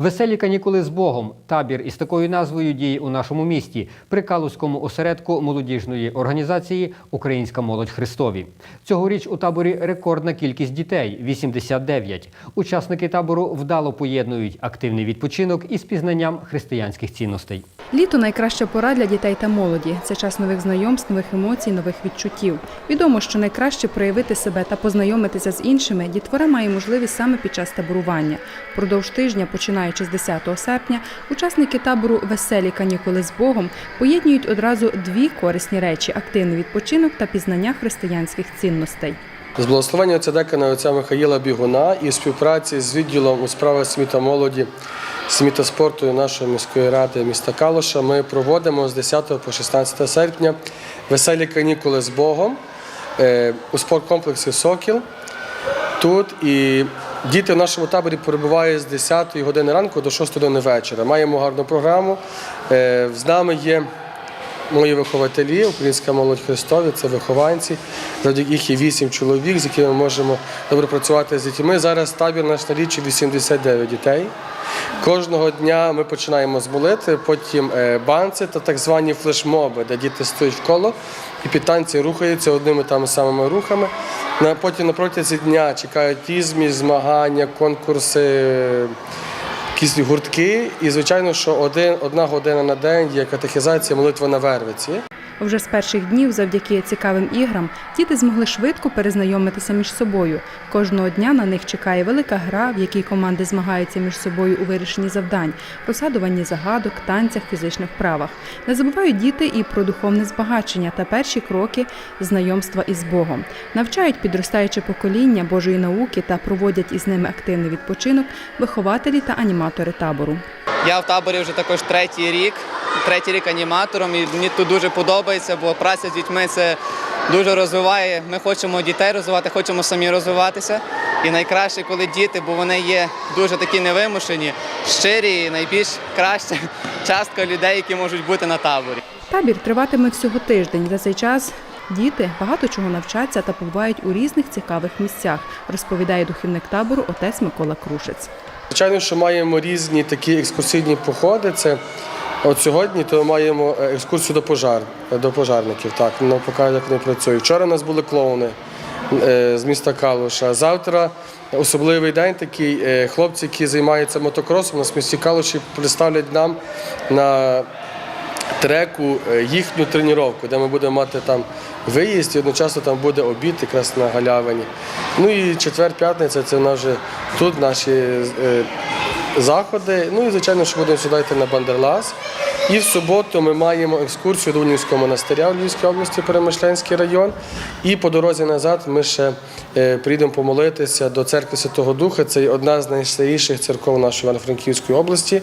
Веселі канікули з Богом. Табір із такою назвою діє у нашому місті при Калузькому осередку молодіжної організації Українська молодь Христові. Цьогоріч у таборі рекордна кількість дітей 89. Учасники табору вдало поєднують активний відпочинок із пізнанням християнських цінностей. Літо найкраща пора для дітей та молоді. Це час нових знайомств, нових емоцій, нових відчуттів. Відомо, що найкраще проявити себе та познайомитися з іншими дітвора має можливість саме під час таборування. Продовж тижня, починаючи з 10 серпня, учасники табору Веселі канікули з Богом поєднують одразу дві корисні речі: активний відпочинок та пізнання християнських цінностей. З благословення отця декана отця Михаїла Бігуна і співпраці з відділом у справах сім'ї та молоді, сім'ї та спорту нашої міської ради міста Калуша ми проводимо з 10 по 16 серпня веселі канікули з Богом е, у спорткомплексі Сокіл. Тут і діти в нашому таборі перебувають з 10 години ранку до 6 години вечора. Маємо гарну програму. Е, З нами є мої вихователі, Українська молодь Христові, це вихованці. Завдяки їх є вісім чоловік, з якими ми можемо добре працювати з дітьми. Зараз табір наш налічує 89 дітей. Кожного дня ми починаємо з молитви, потім е, банці та так звані флешмоби, де діти стоять в коло і під танці рухаються одними тими самими рухами. На- Потім на протязі дня чекають ізмі, змагання, конкурси, якісь гуртки. І, звичайно, що один, одна година на день є катехізація, молитва на вервиці. Вже з перших днів, завдяки цікавим іграм, діти змогли швидко перезнайомитися між собою. Кожного дня на них чекає велика гра, в якій команди змагаються між собою у вирішенні завдань, розгадуванні загадок, танцях, фізичних вправах. Не забувають діти і про духовне збагачення та перші кроки знайомства із Богом. Навчають підростаюче покоління Божої науки та проводять із ними активний відпочинок вихователі та аніматори табору. Я в таборі вже також третій рік, третій рік аніматором, і мені тут дуже подобається, бо праця з дітьми це дуже розвиває. Ми хочемо дітей розвивати, хочемо самі розвиватися. І найкраще, коли діти, бо вони є дуже такі невимушені, щирі, і найбільш краща частка людей, які можуть бути на таборі. Табір триватиме всього тиждень. За цей час діти багато чого навчаться та побувають у різних цікавих місцях, розповідає духівник табору отець Микола Крушець. Звичайно, що маємо різні такі екскурсійні походи. Це от сьогодні то маємо е, екскурсію до пожар, до пожарників. Так, ну, покажу, як вони працюють. Вчора у нас були клоуни е, з міста Калуша. Завтра особливий день такий. е, Хлопці, які займаються мотокросом, в місті Калуші представлять нам на треку е, їхню тренування, де ми будемо мати там виїзд і одночасно там буде обід якраз на галявині. Ну і четвер-п'ятниця це в нас вже тут наші е, заходи. Ну і звичайно, що будемо сюди йти на Бандерлас. І в суботу ми маємо екскурсію до Унівського монастиря в Львівській області, Перемишленський район. І по дорозі назад ми ще е, прийдемо помолитися до церкви Святого Духа. Це одна з найстаріших церков нашої Івано-Франківської області,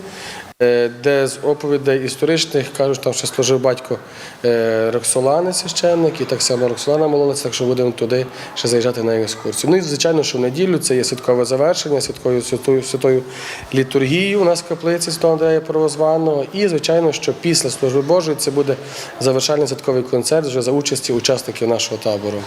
де з оповідей історичних кажуть, там ще служив батько е, Роксолани, священник, і так само Роксолана молилася, так що будемо туди ще заїжджати на екскурсію. Ну і звичайно, що в неділю це є святкове завершення, святкою святою, святою літургією у нас в каплиці Святого Андрея Первозваного. І звичайно, що після служби Божої це буде завершальний святковий концерт вже за участі учасників нашого табору.